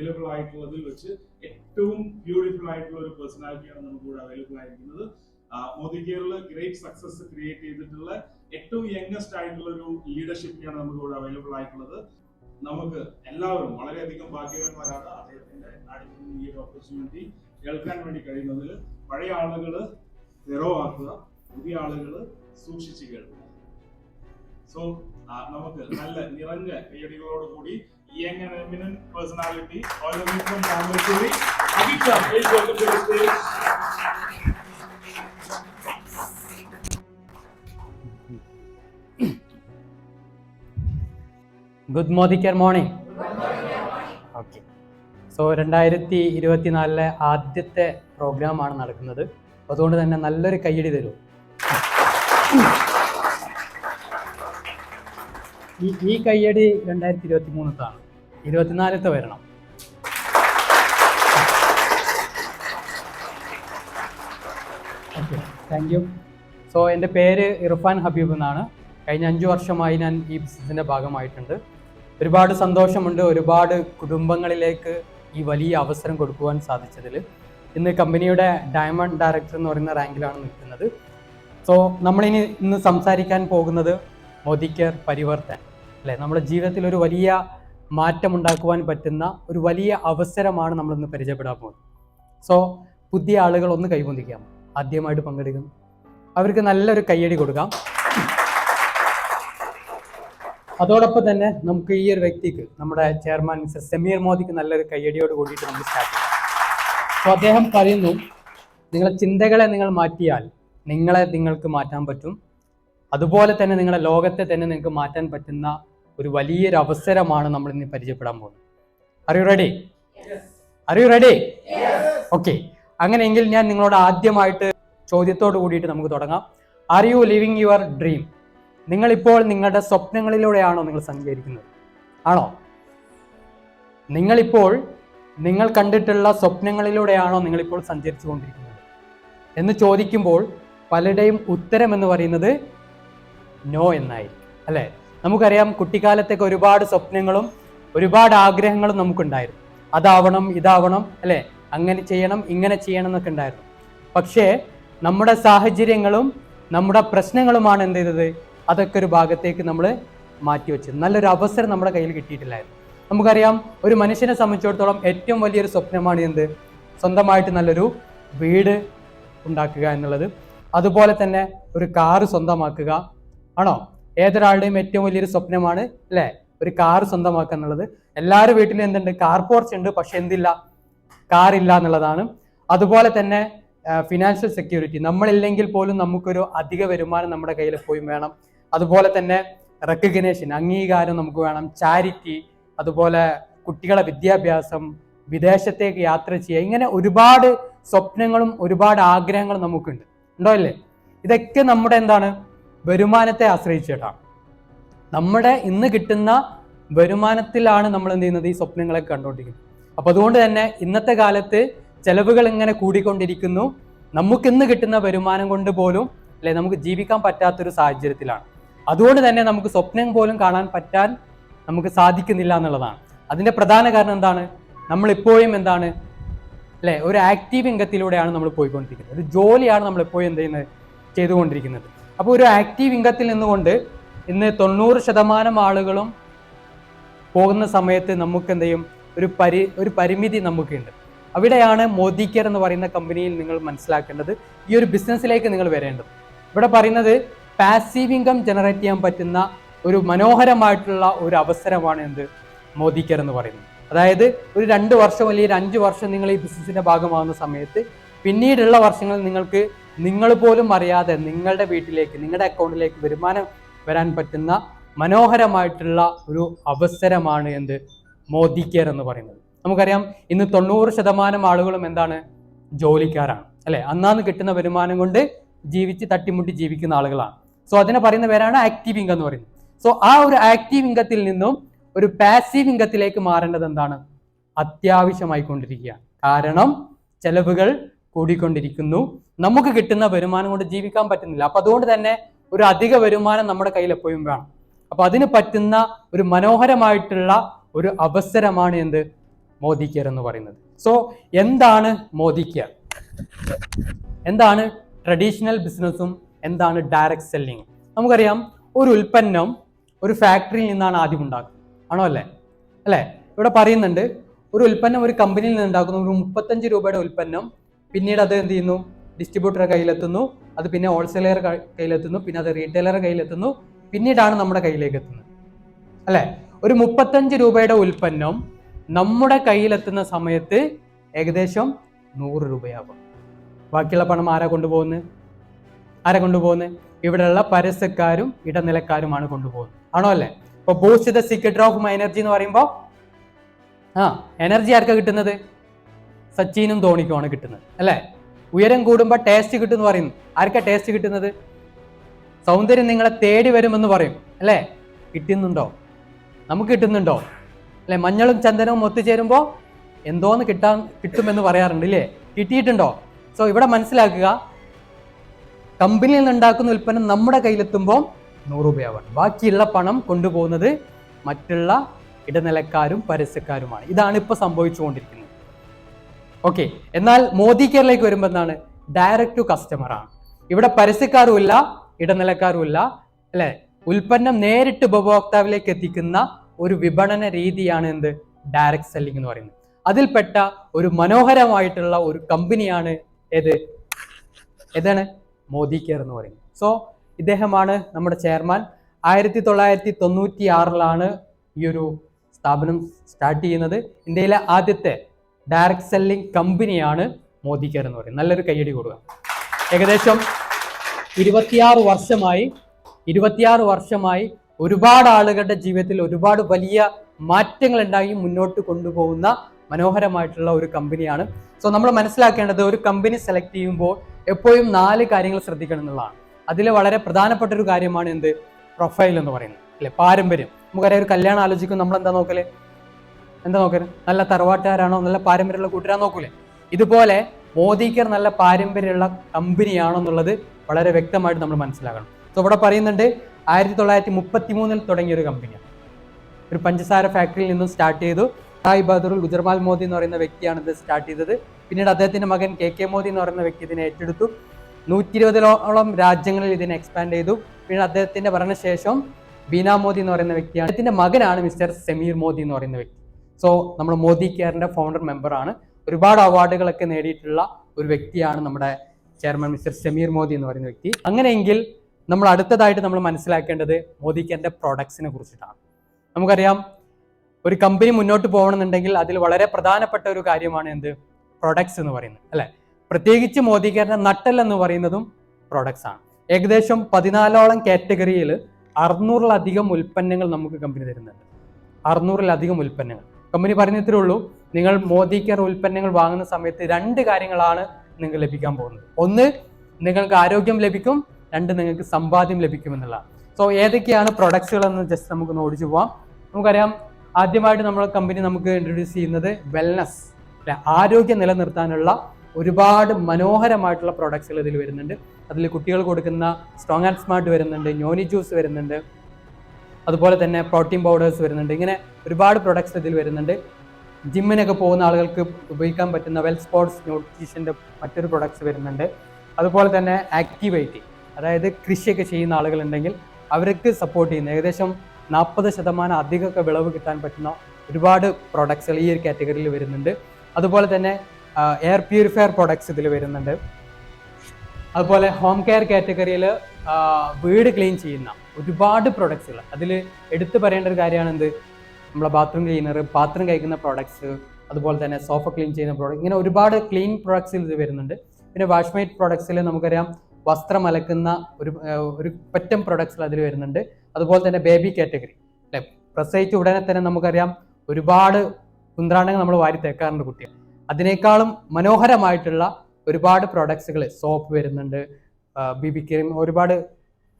Available ആയിട്ടുള്ളതിൽ വെച്ച് ഏറ്റവും beautiful ആയിട്ടുള്ള ഒരു പേഴ്സണാലിറ്റിയാണ് നമുക്ക് ഇവിടെ അവൈലബിൾ ആയിരിക്കുന്നത്. മോദി ഗ്രേറ്റ് സക്സസ് ക്രിയേറ്റ് ചെയ്തിട്ടുള്ള ഏറ്റവും യങ്ങസ്റ്റ് ആയിട്ടുള്ള ഒരു ലീഡർഷിപ്പിനെയാണ് നമുക്ക് ഇവിടെ അവൈലബിൾ ആയിട്ടുള്ളത്. നമുക്ക് എല്ലാവരും വളരെയധികം ഭാഗ്യവാന്മാരാണ് അദ്ദേഹത്തിന്റെ അടുത്ത് ഈ ഒരു ഓപ്പർച്യൂണിറ്റി കേൾക്കാൻ വേണ്ടി കഴിയുന്നതിൽ. പഴയ ആളുകൾ തെറോ ആക്കുക പുതിയ ആളുകൾ സൂക്ഷിച്ച് കേൾക്കുക. സോ നമുക്ക് നല്ല നിറഞ്ഞ കയ്യടികളോട് കൂടി young and eminent personality all the way from Thamarassery Abhisha please welcome to the stage good Modicare morning okay so രണ്ടായിരത്തി ഇരുപത്തിനാലിലെ ആദ്യത്തെ പ്രോഗ്രാമാണ് നടക്കുന്നത്. അതുകൊണ്ട് തന്നെ നല്ലൊരു കയ്യടി തരൂ. ഈ ഈ കയ്യടി രണ്ടായിരത്തി ഇരുപത്തി മൂന്നത്താണ് ഇരുപത്തിനാലത്തെ വരണം. ഓക്കെ താങ്ക് യു സോ എന്റെ പേര് ഇർഫാൻ ഹബീബ് എന്നാണ്. കഴിഞ്ഞ അഞ്ച് വർഷമായി ഞാൻ ഈ ബിസിനസ്സിന്റെ ഭാഗമായിട്ടുണ്ട്. ഒരുപാട് സന്തോഷമുണ്ട്. ഒരുപാട് കുടുംബങ്ങളിലേക്ക് ഈ വലിയ അവസരം കൊടുക്കുവാൻ സാധിച്ചതിൽ. ഇന്ന് കമ്പനിയുടെ ഡയമണ്ട് ഡയറക്ടർ എന്ന് പറയുന്ന റാങ്കിലാണ് നിൽക്കുന്നത്. സോ നമ്മളിനി ഇന്ന് സംസാരിക്കാൻ പോകുന്നത് മോദി കെയർ പരിവർത്തൻ. അല്ലേ? നമ്മുടെ ജീവിതത്തിൽ ഒരു വലിയ മാറ്റമുണ്ടാക്കുവാൻ പറ്റുന്ന ഒരു വലിയ അവസരമാണ് നമ്മൾ ഇന്ന് പരിചയപ്പെടാൻ പോകുന്നത്. സോ പുതിയ ആളുകൾ ഒന്ന് കൈപൊന്തിക്കാം. ആദ്യമായിട്ട് പങ്കെടുക്കുന്നു അവർക്ക് നല്ലൊരു കയ്യടി കൊടുക്കാം. അതോടൊപ്പം തന്നെ നമുക്ക് ഈ ഒരു വ്യക്തിക്ക് നമ്മുടെ ചെയർമാൻ മിസ്റ്റർ സമീർ മോദിക്ക് നല്ലൊരു കയ്യടിയോട് കൂടിയിട്ട് നമുക്ക് സ്റ്റാർട്ട് ചെയ്യാം. സോ അദ്ദേഹം പറയുന്നു നിങ്ങളെ ചിന്തകളെ നിങ്ങൾ മാറ്റിയാൽ നിങ്ങളെ നിങ്ങൾക്ക് മാറ്റാൻ പറ്റും. അതുപോലെ തന്നെ നിങ്ങളുടെ ലോകത്തെ തന്നെ നിങ്ങൾക്ക് മാറ്റാൻ പറ്റുന്ന ഒരു വലിയൊരു അവസരമാണ് നമ്മൾ ഇന്ന് പരിചയപ്പെടാൻ പോകുന്നത്. അറിയു റെഡി അറിയു റെഡി ഓക്കെ അങ്ങനെയെങ്കിൽ ഞാൻ നിങ്ങളോട് ആദ്യമായിട്ട് ചോദ്യത്തോട് കൂടിയിട്ട് നമുക്ക് തുടങ്ങാം. Are you living your dream നിങ്ങളിപ്പോൾ നിങ്ങളുടെ സ്വപ്നങ്ങളിലൂടെയാണോ നിങ്ങൾ സഞ്ചരിക്കുന്നത്? ആണോ? നിങ്ങളിപ്പോൾ നിങ്ങൾ കണ്ടിട്ടുള്ള സ്വപ്നങ്ങളിലൂടെയാണോ നിങ്ങളിപ്പോൾ സഞ്ചരിച്ചു കൊണ്ടിരിക്കുന്നത് എന്ന് ചോദിക്കുമ്പോൾ പലരുടെയും ഉത്തരം എന്ന് പറയുന്നത് നോ എന്നായിരിക്കും. അല്ലേ? നമുക്കറിയാം കുട്ടിക്കാലത്തേക്ക് ഒരുപാട് സ്വപ്നങ്ങളും ഒരുപാട് ആഗ്രഹങ്ങളും നമുക്കുണ്ടായിരുന്നു. അതാവണം ഇതാവണം അല്ലേ? അങ്ങനെ ചെയ്യണം ഇങ്ങനെ ചെയ്യണം എന്നൊക്കെ ഉണ്ടായിരുന്നു. പക്ഷേ നമ്മുടെ സാഹചര്യങ്ങളും നമ്മുടെ പ്രശ്നങ്ങളുമാണ് എന്ത് ചെയ്തത്? അതൊക്കെ ഒരു ഭാഗത്തേക്ക് നമ്മൾ മാറ്റിവെച്ചത് നല്ലൊരു അവസരം നമ്മുടെ കയ്യിൽ കിട്ടിയിട്ടില്ലായിരുന്നു. നമുക്കറിയാം ഒരു മനുഷ്യനെ സംബന്ധിച്ചിടത്തോളം ഏറ്റവും വലിയൊരു സ്വപ്നമാണ് എന്ത്? സ്വന്തമായിട്ട് നല്ലൊരു വീട് ഉണ്ടാക്കുക എന്നുള്ളത്. അതുപോലെ തന്നെ ഒരു കാറ് സ്വന്തമാക്കുക. ആണോ? ഏതൊരാളുടെയും ഏറ്റവും വലിയൊരു സ്വപ്നമാണ് അല്ലേ? ഒരു കാർ സ്വന്തമാക്കുക എന്നുള്ളത്. എല്ലാവരും വീട്ടിലും എന്തുണ്ട്? കാർ പോർച്ച് ഉണ്ട്. പക്ഷെ എന്തില്ല? കാർ ഇല്ല എന്നുള്ളതാണ്. അതുപോലെ തന്നെ ഫിനാൻഷ്യൽ സെക്യൂരിറ്റി നമ്മളില്ലെങ്കിൽ പോലും നമുക്കൊരു അധിക വരുമാനം നമ്മുടെ കയ്യിൽ പോയി വേണം. അതുപോലെ തന്നെ റെക്കഗ്നേഷൻ അംഗീകാരം നമുക്ക് വേണം. ചാരിറ്റി അതുപോലെ കുട്ടികളെ വിദ്യാഭ്യാസം വിദേശത്തേക്ക് യാത്ര ചെയ്യുക. ഇങ്ങനെ ഒരുപാട് സ്വപ്നങ്ങളും ഒരുപാട് ആഗ്രഹങ്ങളും നമുക്കുണ്ട്. ഉണ്ടോ അല്ലേ ഇതൊക്കെ നമ്മുടെ എന്താണ്? വരുമാനത്തെ ആശ്രയിച്ചിട്ടാണ് നമ്മുടെ ഇന്ന് കിട്ടുന്ന വരുമാനത്തിലാണ് നമ്മൾ എന്ത് ചെയ്യുന്നത്? ഈ സ്വപ്നങ്ങളെ കണ്ടുകൊണ്ടിരിക്കുന്നത്. അപ്പൊ അതുകൊണ്ട് തന്നെ ഇന്നത്തെ കാലത്ത് ചെലവുകൾ ഇങ്ങനെ കൂടിക്കൊണ്ടിരിക്കുന്നു. നമുക്ക് ഇന്ന് കിട്ടുന്ന വരുമാനം കൊണ്ട് പോലും അല്ലെ നമുക്ക് ജീവിക്കാൻ പറ്റാത്തൊരു സാഹചര്യത്തിലാണ്. അതുകൊണ്ട് തന്നെ നമുക്ക് സ്വപ്നം പോലും കാണാൻ പറ്റാൻ നമുക്ക് സാധിക്കുന്നില്ല എന്നുള്ളതാണ്. അതിന്റെ പ്രധാന കാരണം എന്താണ്? നമ്മൾ ഇപ്പോഴും എന്താണ്? അല്ലെ ഒരു ആക്റ്റീവ് ഇംഗത്തിലൂടെയാണ് നമ്മൾ പോയിക്കൊണ്ടിരിക്കുന്നത്. ഒരു ജോലിയാണ് നമ്മൾ എപ്പോഴും എന്ത് ചെയ്യുന്നത്? ചെയ്തുകൊണ്ടിരിക്കുന്നത്. അപ്പോൾ ഒരു ആക്റ്റീവ് ഇംഗത്തിൽ നിന്നുകൊണ്ട് ഇന്ന് തൊണ്ണൂറ് ശതമാനം ആളുകളും പോകുന്ന സമയത്ത് നമുക്ക് എന്ത് ചെയ്യും? ഒരു പരി ഒരു പരിമിതി നമുക്കുണ്ട്. അവിടെയാണ് മോദിക്കർ എന്ന് പറയുന്ന കമ്പനിയിൽ നിങ്ങൾ മനസ്സിലാക്കേണ്ടത്. ഈ ഒരു ബിസിനസ്സിലേക്ക് നിങ്ങൾ വരേണ്ടത്. ഇവിടെ പറയുന്നത് പാസീവ് ഇൻകം ജനറേറ്റ് ചെയ്യാൻ പറ്റുന്ന ഒരു മനോഹരമായിട്ടുള്ള ഒരു അവസരമാണ് എന്ത്? മോദിക്കർ എന്ന് പറയുന്നത്. അതായത് ഒരു രണ്ട് വർഷം അല്ലെങ്കിൽ ഒരു അഞ്ച് വർഷം നിങ്ങൾ ഈ ബിസിനസ്സിന്റെ ഭാഗമാകുന്ന സമയത്ത് പിന്നീടുള്ള വർഷങ്ങളിൽ നിങ്ങൾക്ക് നിങ്ങൾ പോലും അറിയാതെ നിങ്ങളുടെ വീട്ടിലേക്ക് നിങ്ങളുടെ അക്കൗണ്ടിലേക്ക് വരുമാനം വരാൻ പറ്റുന്ന മനോഹരമായിട്ടുള്ള ഒരു അവസരമാണ് എന്ത്? മോദി കെയർ എന്ന് പറയുന്നത്. നമുക്കറിയാം ഇന്ന് തൊണ്ണൂറ് ശതമാനം ആളുകളും എന്താണ്? ജോലിക്കാരാണ് അല്ലെ? അന്നാന്ന് കിട്ടുന്ന വരുമാനം കൊണ്ട് ജീവിച്ച് തട്ടിമുട്ടി ജീവിക്കുന്ന ആളുകളാണ്. സോ അതിനെ പറയുന്ന പേരാണ് ആക്റ്റീവ് ഇൻകം എന്ന് പറയുന്നത്. സോ ആ ഒരു ആക്റ്റീവ് ഇൻകത്തിൽ നിന്നും ഒരു പാസീവ് ഇൻകത്തിലേക്ക് മാറേണ്ടത് എന്താണ്? അത്യാവശ്യമായി കൊണ്ടിരിക്കുകയാണ് കാരണം ചെലവുകൾ കൂടിക്കൊണ്ടിരിക്കുന്നു. നമുക്ക് കിട്ടുന്ന വരുമാനം കൊണ്ട് ജീവിക്കാൻ പറ്റുന്നില്ല. അപ്പൊ അതുകൊണ്ട് തന്നെ ഒരു അധിക വരുമാനം നമ്മുടെ കയ്യിൽ എപ്പോഴും വേണം. അപ്പൊ അതിന് പറ്റുന്ന ഒരു മനോഹരമായിട്ടുള്ള ഒരു അവസരമാണ് എന്ത്? മോദി കെയർ എന്ന് പറയുന്നത്. സോ എന്താണ് മോദി കെയർ എന്താണ് ട്രഡീഷണൽ ബിസിനസ്സും എന്താണ് ഡയറക്റ്റ് സെല്ലിങ്ങും നമുക്കറിയാം ഒരു ഉൽപ്പന്നം ഒരു ഫാക്ടറിയിൽ നിന്നാണ് ആദ്യം ഉണ്ടാക്കുന്നത്. ആണോ അല്ലേ? അല്ലേ? ഇവിടെ പറയുന്നുണ്ട് ഒരു ഉൽപ്പന്നം ഒരു കമ്പനിയിൽ നിന്ന് ഉണ്ടാക്കുന്ന ഒരു മുപ്പത്തഞ്ച് രൂപയുടെ ഉൽപ്പന്നം പിന്നീട് അത് എന്ത് ചെയ്യുന്നു? ഡിസ്ട്രിബ്യൂട്ടറുടെ കയ്യിലെത്തുന്നു. അത് പിന്നെ ഹോൾസെയിലർ കയ്യിലെത്തുന്നു. പിന്നെ അത് റീറ്റെയിലറുടെ കയ്യിലെത്തുന്നു. പിന്നീടാണ് നമ്മുടെ കയ്യിലേക്ക് എത്തുന്നത്. അല്ലേ? ഒരു മുപ്പത്തഞ്ച് രൂപയുടെ ഉൽപ്പന്നം നമ്മുടെ കയ്യിലെത്തുന്ന സമയത്ത് ഏകദേശം നൂറ് രൂപയാകും ബാക്കിയുള്ള പണം ആരാ കൊണ്ടുപോകുന്നത് ആരാ കൊണ്ടുപോകുന്നത് ഇവിടെയുള്ള പരസ്യക്കാരും ഇടനിലക്കാരുമാണ് കൊണ്ടുപോകുന്നത് ആണോ അല്ലേ? ഇപ്പൊ boost the secret of energy എന്ന് പറയുമ്പോൾ ആ എനർജി ആർക്കാ കിട്ടുന്നത്? സച്ചിനും ധോണിക്കുമാണ് കിട്ടുന്നത് അല്ലേ? ഉയരം കൂടുമ്പോൾ ടേസ്റ്റ് കിട്ടുമെന്ന് പറയുന്നു ആർക്കാ ടേസ്റ്റ് കിട്ടുന്നത്? സൗന്ദര്യം നിങ്ങളെ തേടി വരുമെന്ന് പറയും അല്ലേ? കിട്ടുന്നുണ്ടോ? നമുക്ക് കിട്ടുന്നുണ്ടോ? അല്ലെ മഞ്ഞളും ചന്ദനവും ഒത്തുചേരുമ്പോൾ എന്തോന്ന് കിട്ടാൻ കിട്ടുമെന്ന് പറയാറുണ്ട് ഇല്ലേ? കിട്ടിയിട്ടുണ്ടോ? സോ ഇവിടെ മനസ്സിലാക്കുക. കമ്പനിയിൽ നിന്ന് ഉണ്ടാക്കുന്ന ഉൽപ്പന്നം നമ്മുടെ കയ്യിലെത്തുമ്പോൾ നൂറ് രൂപയാവാണ്. ബാക്കിയുള്ള പണം കൊണ്ടുപോകുന്നത് മറ്റുള്ള ഇടനിലക്കാരും പരസ്യക്കാരുമാണ്. ഇതാണ് ഇപ്പോൾ സംഭവിച്ചുകൊണ്ടിരിക്കുന്നത്. ഓക്കെ എന്നാൽ മോദി കെയറിലേക്ക് വരുമ്പോൾ എന്താണ്? ഡയറക്റ്റ് ടു കസ്റ്റമർ ആണ്. ഇവിടെ പരസ്യക്കാരും ഇല്ല ഇടനിലക്കാരും ഇല്ല അല്ലെ? ഉൽപ്പന്നം നേരിട്ട് ഉപഭോക്താവിലേക്ക് എത്തിക്കുന്ന ഒരു വിപണന രീതിയാണ് എന്ത്? ഡയറക്റ്റ് സെല്ലിംഗ് എന്ന് പറയുന്നത്. അതിൽപ്പെട്ട ഒരു മനോഹരമായിട്ടുള്ള ഒരു കമ്പനിയാണ് ഏത്? ഏതാണ്? മോദി കെയർ എന്ന് പറയുന്നത്. സോ ഇദ്ദേഹമാണ് നമ്മുടെ ചെയർമാൻ. ആയിരത്തി തൊള്ളായിരത്തി തൊണ്ണൂറ്റി ആറിലാണ് ഈ ഒരു സ്ഥാപനം സ്റ്റാർട്ട് ചെയ്യുന്നത്. ഇന്ത്യയിലെ ആദ്യത്തെ ഡയറക്റ്റ് സെല്ലിംഗ് കമ്പനിയാണ് മോദി കെയർ എന്ന് പറയുന്നത്. നല്ലൊരു കയ്യടി കൊടുക്കുക. ഏകദേശം ഇരുപത്തിയാറ് വർഷമായി ഇരുപത്തിയാറ് വർഷമായി ഒരുപാട് ആളുകളുടെ ജീവിതത്തിൽ ഒരുപാട് വലിയ മാറ്റങ്ങൾ ഉണ്ടായി മുന്നോട്ട് കൊണ്ടുപോകുന്ന മനോഹരമായിട്ടുള്ള ഒരു കമ്പനിയാണ്. സോ നമ്മൾ മനസ്സിലാക്കേണ്ടത് ഒരു കമ്പനി സെലക്ട് ചെയ്യുമ്പോൾ എപ്പോഴും നാല് കാര്യങ്ങൾ ശ്രദ്ധിക്കണം എന്നുള്ളതാണ്. അതിൽ വളരെ പ്രധാനപ്പെട്ട ഒരു കാര്യമാണ് എന്ത്? പ്രൊഫൈൽ എന്ന് പറയുന്നത്. അല്ലെ? പാരമ്പര്യം. നമുക്കറിയാം ഒരു കല്യാണം ആലോചിക്കും നമ്മൾ എന്താ നോക്കൽ? എന്താ നോക്കരുത് നല്ല തറവാട്ടുകാരാണോ? നല്ല പാരമ്പര്യമുള്ള കൂട്ടുകാരാ നോക്കൂലേ. ഇതുപോലെ മോദിക്കർ നല്ല പാരമ്പര്യമുള്ള കമ്പനിയാണോ എന്നുള്ളത് വളരെ വ്യക്തമായിട്ട് നമ്മൾ മനസ്സിലാക്കണം. സോ ഇവിടെ പറയുന്നുണ്ട് ആയിരത്തി തൊള്ളായിരത്തി മുപ്പത്തി മൂന്നിൽ തുടങ്ങിയ ഒരു കമ്പനിയാണ്. ഒരു പഞ്ചസാര ഫാക്ടറിയിൽ നിന്നും സ്റ്റാർട്ട് ചെയ്തു. സായി ബഹദൂർ ഗുജർമാൽ മോദി എന്ന് പറയുന്ന വ്യക്തിയാണ് ഇത് സ്റ്റാർട്ട് ചെയ്തത്. പിന്നീട് അദ്ദേഹത്തിന്റെ മകൻ കെ കെ മോദി എന്ന് പറയുന്ന വ്യക്തി ഇതിനെ ഏറ്റെടുത്തു. നൂറ്റി ഇരുപതിലോളം രാജ്യങ്ങളിൽ ഇതിനെ എക്സ്പാൻഡ് ചെയ്തു. പിന്നീട് അദ്ദേഹത്തിന്റെ ഭരണശേഷം ബീന മോദി എന്ന് പറയുന്ന വ്യക്തിയാണ്. അദ്ദേഹത്തിന്റെ മകനാണ് മിസ്റ്റർ സമീർ മോദി എന്ന് പറയുന്ന വ്യക്തി. സോ നമ്മൾ മോദി കെയറിന്റെ ഫൗണ്ടർ മെമ്പറാണ് ഒരുപാട് അവാർഡുകളൊക്കെ നേടിയിട്ടുള്ള ഒരു വ്യക്തിയാണ് നമ്മുടെ ചെയർമാൻ മിസ്റ്റർ സമീർ മോദി എന്ന് പറയുന്ന വ്യക്തി. അങ്ങനെയെങ്കിൽ നമ്മൾ അടുത്തതായിട്ട് നമ്മൾ മനസ്സിലാക്കേണ്ടത് മോദി കെയറിന്റെ പ്രോഡക്ട്സിനെ കുറിച്ചിട്ടാണ്. നമുക്കറിയാം ഒരു കമ്പനി മുന്നോട്ട് പോകണമെന്നുണ്ടെങ്കിൽ അതിൽ വളരെ പ്രധാനപ്പെട്ട ഒരു കാര്യമാണ് എന്ത്? പ്രൊഡക്ട്സ് എന്ന് പറയുന്നത് അല്ലെ? പ്രത്യേകിച്ച് മോദി കെയറിന്റെ നട്ടൽ എന്ന് പറയുന്നതും പ്രൊഡക്ട്സ് ആണ്. ഏകദേശം പതിനാലോളം കാറ്റഗറിയിൽ അറുന്നൂറിലധികം ഉൽപ്പന്നങ്ങൾ നമുക്ക് കമ്പനി തരുന്നുണ്ട്. അറുന്നൂറിലധികം ഉൽപ്പന്നങ്ങൾ. കമ്പനി പറഞ്ഞത്രേ ഉള്ളൂ. നിങ്ങൾ മോദി കെയർ ഉൽപ്പന്നങ്ങൾ വാങ്ങുന്ന സമയത്ത് രണ്ട് കാര്യങ്ങളാണ് നിങ്ങൾക്ക് ലഭിക്കാൻ പോകുന്നത്. ഒന്ന് നിങ്ങൾക്ക് ആരോഗ്യം ലഭിക്കും. രണ്ട് നിങ്ങൾക്ക് സമ്പാദ്യം ലഭിക്കും എന്നുള്ള സോ ഏതൊക്കെയാണ് പ്രൊഡക്ട്സുകൾ എന്ന് ജസ്റ്റ് നമുക്ക് ഓടിച്ചു പോവാം. നമുക്കറിയാം ആദ്യമായിട്ട് നമ്മുടെ കമ്പനി നമുക്ക് ഇൻട്രൊഡ്യൂസ് ചെയ്യുന്നത് വെൽനസ് അല്ലെ? ആരോഗ്യം നിലനിർത്താനുള്ള ഒരുപാട് മനോഹരമായിട്ടുള്ള പ്രൊഡക്ട്സുകൾ ഇതിൽ വരുന്നുണ്ട്. അതിൽ കുട്ടികൾ കൊടുക്കുന്ന സ്ട്രോങ് ആൻഡ് സ്മാർട്ട് വരുന്നുണ്ട് നോനി ജ്യൂസ് വരുന്നുണ്ട്. അതുപോലെ തന്നെ പ്രോട്ടീൻ പൗഡേഴ്സ് വരുന്നുണ്ട്. ഇങ്ങനെ ഒരുപാട് പ്രൊഡക്ട്സ് ഇതിൽ വരുന്നുണ്ട്. ജിമ്മിനൊക്കെ പോകുന്ന ആളുകൾക്ക് ഉപയോഗിക്കാൻ പറ്റുന്ന വെൽ സ്പോർട്സ് ന്യൂട്രീഷന്റെ മറ്റൊരു പ്രൊഡക്ട്സ് വരുന്നുണ്ട്. അതുപോലെ തന്നെ ആക്ടിവേറ്റ് അതായത് കൃഷിയൊക്കെ ചെയ്യുന്ന ആളുകളുണ്ടെങ്കിൽ അവർക്ക് സപ്പോർട്ട് ചെയ്യുന്ന ഏകദേശം നാൽപ്പത് ശതമാനം അധികമൊക്കെ വിളവ് കിട്ടാൻ പറ്റുന്ന ഒരുപാട് പ്രൊഡക്ട്സുകൾ ഈ ഒരു കാറ്റഗറിയിൽ വരുന്നുണ്ട്. അതുപോലെ തന്നെ എയർ പ്യൂരിഫയർ പ്രൊഡക്ട്സ് ഇതിൽ വരുന്നുണ്ട്. അതുപോലെ ഹോം കെയർ കാറ്റഗറിയിൽ വീട് ക്ലീൻ ചെയ്യുന്ന ഒരുപാട് പ്രൊഡക്ട്സുകൾ അതിൽ എടുത്തു പറയേണ്ട ഒരു കാര്യമാണ് എന്ത് നമ്മളെ ബാത്റൂം ക്ലീനർ പാത്രം കഴിക്കുന്ന പ്രോഡക്ട്സ് അതുപോലെ തന്നെ സോഫ ക്ലീൻ ചെയ്യുന്ന പ്രോഡക്റ്റ് ഇങ്ങനെ ഒരുപാട് ക്ലീൻ പ്രോഡക്ട്സിൽ ഇത് വരുന്നുണ്ട്. പിന്നെ വാഷ്മേറ്റ് പ്രോഡക്ട്സിൽ നമുക്കറിയാം വസ്ത്രം അലക്കുന്ന ഒരു ഒരു പറ്റം പ്രോഡക്ട്സിൽ അതിൽ വരുന്നുണ്ട്. അതുപോലെ തന്നെ ബേബി കാറ്റഗറി അല്ലെ? പ്രസവിച്ച ഉടനെ തന്നെ നമുക്കറിയാം ഒരുപാട് കുന്ത്രാണ്ടങ്ങൾ നമ്മൾ വാരി തേക്കാറുണ്ട് കുട്ടികൾ. അതിനേക്കാളും മനോഹരമായിട്ടുള്ള ഒരുപാട് പ്രോഡക്ട്സുകൾ സോപ്പ് വരുന്നുണ്ട് ബി ബി ക്രീം ഒരുപാട്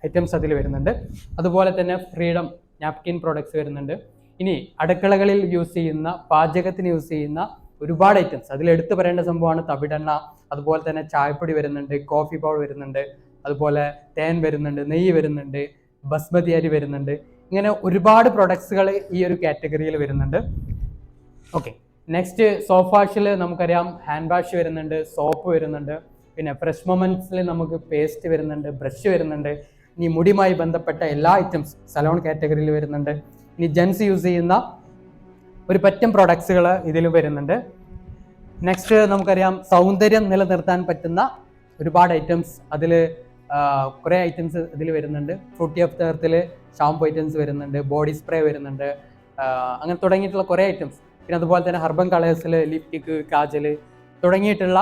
ഐറ്റംസ് അതിൽ വരുന്നുണ്ട്. അതുപോലെ തന്നെ ഫ്രീഡം നാപ്കിൻ പ്രോഡക്ട്സ് വരുന്നുണ്ട്. ഇനി അടുക്കളകളിൽ യൂസ് ചെയ്യുന്ന പാചകത്തിന് യൂസ് ചെയ്യുന്ന ഒരുപാട് ഐറ്റംസ് അതിൽ എടുത്തു പറയേണ്ട സംഭവമാണ് തവിടെണ്ണ അതുപോലെ തന്നെ ചായപ്പൊടി വരുന്നുണ്ട് കോഫി പൗഡർ വരുന്നുണ്ട് അതുപോലെ തേൻ വരുന്നുണ്ട് നെയ്യ് വരുന്നുണ്ട് ബസ്മതി അരി വരുന്നുണ്ട്. ഇങ്ങനെ ഒരുപാട് പ്രൊഡക്ട്സുകൾ ഈ ഒരു കാറ്റഗറിയിൽ വരുന്നുണ്ട്. ഓക്കെ നെക്സ്റ്റ് സോപ്പ് വാഷിൽ നമുക്കറിയാം ഹാൻഡ് വാഷ് വരുന്നുണ്ട് സോപ്പ് വരുന്നുണ്ട് പിന്നെ ഫ്രഷ് മൊമെൻസിൽ നമുക്ക് പേസ്റ്റ് വരുന്നുണ്ട് ബ്രഷ് വരുന്നുണ്ട് ഇനി മുടിയുമായി ബന്ധപ്പെട്ട എല്ലാ ഐറ്റംസ് സലോൺ കാറ്റഗറിയിൽ വരുന്നുണ്ട്. ഇനി ജെൻസ് യൂസ് ചെയ്യുന്ന ഒരു പറ്റം പ്രൊഡക്ട്സുകൾ ഇതിൽ വരുന്നുണ്ട്. നെക്സ്റ്റ് നമുക്കറിയാം സൗന്ദര്യം നിലനിർത്താൻ പറ്റുന്ന ഒരുപാട് ഐറ്റംസ് അതിൽ കുറേ ഐറ്റംസ് ഇതിൽ വരുന്നുണ്ട്. ഫ്രൂട്ടി ഓഫ് തേർത്തിൽ ഷാംപൂ ഐറ്റംസ് വരുന്നുണ്ട് ബോഡി സ്പ്രേ വരുന്നുണ്ട് അങ്ങനെ തുടങ്ങിയിട്ടുള്ള കുറേ ഐറ്റംസ് പിന്നെ അതുപോലെ തന്നെ ഹർബൻ കളേഴ്സിൽ ലിപ്റ്റിക്ക് കാജൽ തുടങ്ങിയിട്ടുള്ള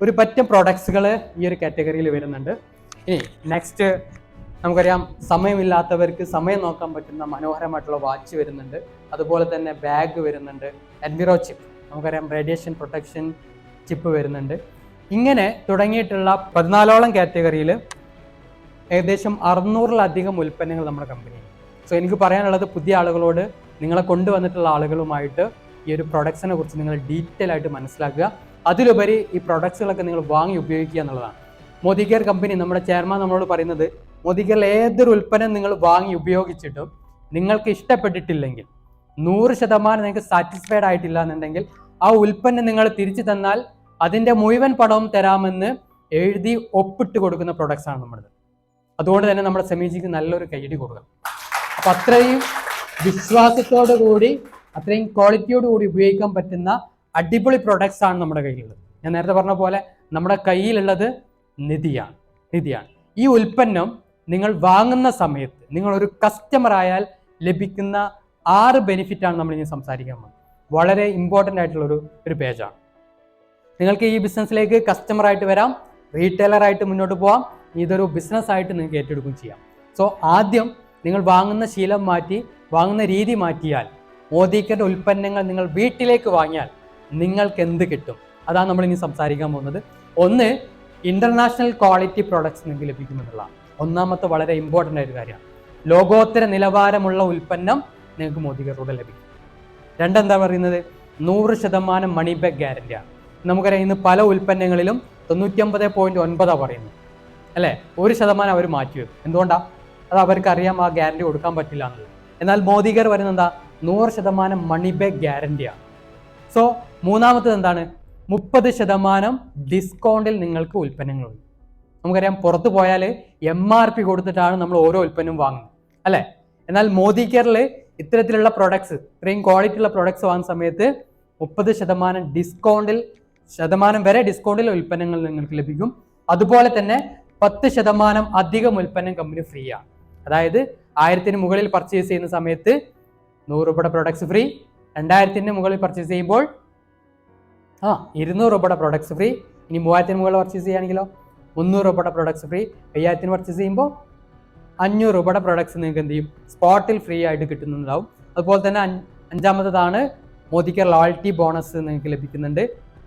ഒരു പറ്റം പ്രോഡക്ട്സുകൾ ഈ ഒരു കാറ്റഗറിയിൽ വരുന്നുണ്ട്. ഇനി നെക്സ്റ്റ് നമുക്കറിയാം സമയമില്ലാത്തവർക്ക് സമയം നോക്കാൻ പറ്റുന്ന മനോഹരമായിട്ടുള്ള വാച്ച് വരുന്നുണ്ട്. അതുപോലെ തന്നെ ബാഗ് വരുന്നുണ്ട്. എൻവിറോ ചിപ്പ് നമുക്കറിയാം റേഡിയേഷൻ പ്രൊട്ടക്ഷൻ ചിപ്പ് വരുന്നുണ്ട്. ഇങ്ങനെ തുടങ്ങിയിട്ടുള്ള പതിനാലോളം കാറ്റഗറിയിൽ ഏകദേശം അറുന്നൂറിലധികം ഉൽപ്പന്നങ്ങൾ നമ്മുടെ കമ്പനി സോ എനിക്ക് പറയാനുള്ളത് പുതിയ ആളുകളോട് നിങ്ങളെ കൊണ്ടുവന്നിട്ടുള്ള ആളുകളുമായിട്ട് ഈ ഒരു പ്രൊഡക്ട്സിനെ കുറിച്ച് നിങ്ങൾ ഡീറ്റെയിൽ ആയിട്ട് മനസ്സിലാക്കുക. അതിലുപരി ഈ പ്രൊഡക്ട്സുകളൊക്കെ നിങ്ങൾ വാങ്ങി ഉപയോഗിക്കുക എന്നുള്ളതാണ്. മോദി കെയർ കമ്പനി നമ്മുടെ ചെയർമാൻ നമ്മളോട് പറയുന്നത് മോദി കെയറിൽ ഏതൊരു ഉൽപ്പന്നം നിങ്ങൾ വാങ്ങി ഉപയോഗിച്ചിട്ടും നിങ്ങൾക്ക് ഇഷ്ടപ്പെട്ടിട്ടില്ലെങ്കിൽ നൂറ് ശതമാനം നിങ്ങൾക്ക് സാറ്റിസ്ഫൈഡ് ആയിട്ടില്ല എന്നുണ്ടെങ്കിൽ ആ ഉൽപ്പന്നം നിങ്ങൾ തിരിച്ചു തന്നാൽ അതിന്റെ മുഴുവൻ പണവും തരാമെന്ന് എഴുതി ഒപ്പിട്ട് കൊടുക്കുന്ന പ്രൊഡക്ട്സ് ആണ് നമ്മുടെ അതുകൊണ്ട് തന്നെ നമ്മുടെ സെമിജിക്ക് നല്ലൊരു കൈയടി കൊടുക്കണം. അപ്പം അത്രയും വിശ്വാസത്തോടു കൂടി അത്രയും ക്വാളിറ്റിയോട് കൂടി ഉപയോഗിക്കാൻ പറ്റുന്ന അടിപൊളി പ്രൊഡക്ട്സ് ആണ് നമ്മുടെ കയ്യിലുള്ളത്. ഞാൻ നേരത്തെ പറഞ്ഞ പോലെ നമ്മുടെ കയ്യിലുള്ളത് നിധിയാണ്. നിധിയാണ്. ഈ ഉൽപ്പന്നം നിങ്ങൾ വാങ്ങുന്ന സമയത്ത് നിങ്ങൾ ഒരു കസ്റ്റമർ ആയാൽ ലഭിക്കുന്ന ആറ് ബെനിഫിറ്റ് ആണ് നമ്മൾ ഇനി സംസാരിക്കാൻ പോകുന്നത്. വളരെ ഇമ്പോർട്ടന്റ് ആയിട്ടുള്ള ഒരു ഒരു പേജാണ് നിങ്ങൾക്ക് ഈ ബിസിനസ്സിലേക്ക് കസ്റ്റമർ ആയിട്ട് വരാം റീറ്റെയിലർ ആയിട്ട് മുന്നോട്ട് പോകാം ഇതൊരു ബിസിനസ് ആയിട്ട് നിങ്ങൾക്ക് ഏറ്റെടുക്കുകയും ചെയ്യാം. സോ ആദ്യം നിങ്ങൾ വാങ്ങുന്ന ശീലം മാറ്റി വാങ്ങുന്ന രീതി മാറ്റിയാൽ മോദിക്കന്റെ ഉൽപ്പന്നങ്ങൾ നിങ്ങൾ വീട്ടിലേക്ക് വാങ്ങിയാൽ നിങ്ങൾക്ക് എന്ത് കിട്ടും? അതാണ് നമ്മൾ ഇനി സംസാരിക്കാൻ പോകുന്നത്. ഒന്ന് ഇന്റർനാഷണൽ ക്വാളിറ്റി പ്രോഡക്ട്സ് നിങ്ങൾക്ക് ലഭിക്കുമെന്നുള്ള ഒന്നാമത്തെ വളരെ ഇമ്പോർട്ടന്റ് ആയൊരു കാര്യമാണ് ലോകോത്തര നിലവാരമുള്ള ഉൽപ്പന്നം നിങ്ങൾക്ക് മോദിക്കറിലൂടെ ലഭിക്കും. രണ്ടെന്താ പറയുന്നത്? നൂറ് ശതമാനം മണി ബാക്ക് ഗ്യാരണ്ടിയാണ് നമുക്കറിയാം ഇന്ന് പല ഉൽപ്പന്നങ്ങളിലും തൊണ്ണൂറ്റിയൊമ്പത് പോയിന്റ് ഒൻപതാണ് പറയുന്നത്. അല്ലേ? ഒരു ശതമാനം അവർ മാറ്റി വെക്കും എന്തുകൊണ്ടാണ് അത് അവർക്ക് അറിയാം ആ ഗ്യാരണ്ടി കൊടുക്കാൻ പറ്റില്ല എന്നുള്ളത്. എന്നാൽ മോദികർ വരുന്നത് എന്താ? നൂറ് ശതമാനം മണി ബാക്ക് ഗ്യാരണ്ടിയാണ് സോ മൂന്നാമത്തത് എന്താണ്? മുപ്പത് ശതമാനം ഡിസ്കൗണ്ടിൽ നിങ്ങൾക്ക് ഉൽപ്പന്നങ്ങളുണ്ട്. നമുക്കറിയാം പുറത്തു പോയാൽ എം ആർ പി കൊടുത്തിട്ടാണ് നമ്മൾ ഓരോ ഉൽപ്പന്നവും വാങ്ങുന്നത്. അല്ലേ? എന്നാൽ മോദി കെയറിൽ ഇത്തരത്തിലുള്ള പ്രൊഡക്ട്സ് ഇത്രയും ക്വാളിറ്റി ഉള്ള പ്രൊഡക്ട്സ് വാങ്ങുന്ന സമയത്ത് മുപ്പത് ശതമാനം ഡിസ്കൗണ്ടിൽ ശതമാനം വരെ ഡിസ്കൗണ്ടിൽ ഉൽപ്പന്നങ്ങൾ നിങ്ങൾക്ക് ലഭിക്കും. അതുപോലെ തന്നെ പത്ത് ശതമാനം അധികം ഉൽപ്പന്നം കമ്പനി ഫ്രീ ആണ്. അതായത് ആയിരത്തിന് മുകളിൽ പർച്ചേസ് ചെയ്യുന്ന സമയത്ത് നൂറ് രൂപയുടെ പ്രൊഡക്ട്സ് ഫ്രീ രണ്ടായിരത്തിന് മുകളിൽ പർച്ചേസ് ചെയ്യുമ്പോൾ ആ ഇരുന്നൂറ് രൂപയുടെ പ്രൊഡക്ട്സ് ഫ്രീ ഇനി മൂവായിരത്തിന് മുകളിൽ പർച്ചേസ് ചെയ്യുകയാണെങ്കിലോ മുന്നൂറ് രൂപയുടെ പ്രൊഡക്ട്സ് ഫ്രീ അയ്യായിരത്തിന് പർച്ചേസ് ചെയ്യുമ്പോൾ അഞ്ഞൂറ് രൂപയുടെ പ്രൊഡക്ട്സ് നിങ്ങൾക്ക് എന്ത് ചെയ്യും? സ്പോട്ടിൽ ഫ്രീ ആയിട്ട് കിട്ടുന്നുണ്ടാവും. അതുപോലെ തന്നെ അഞ്ച് അഞ്ചാമത്തതാണ് മോദിക്ക് ലോയൽറ്റി ബോണസ് നിങ്ങൾക്ക് ലഭിക്കുന്നുണ്ട്.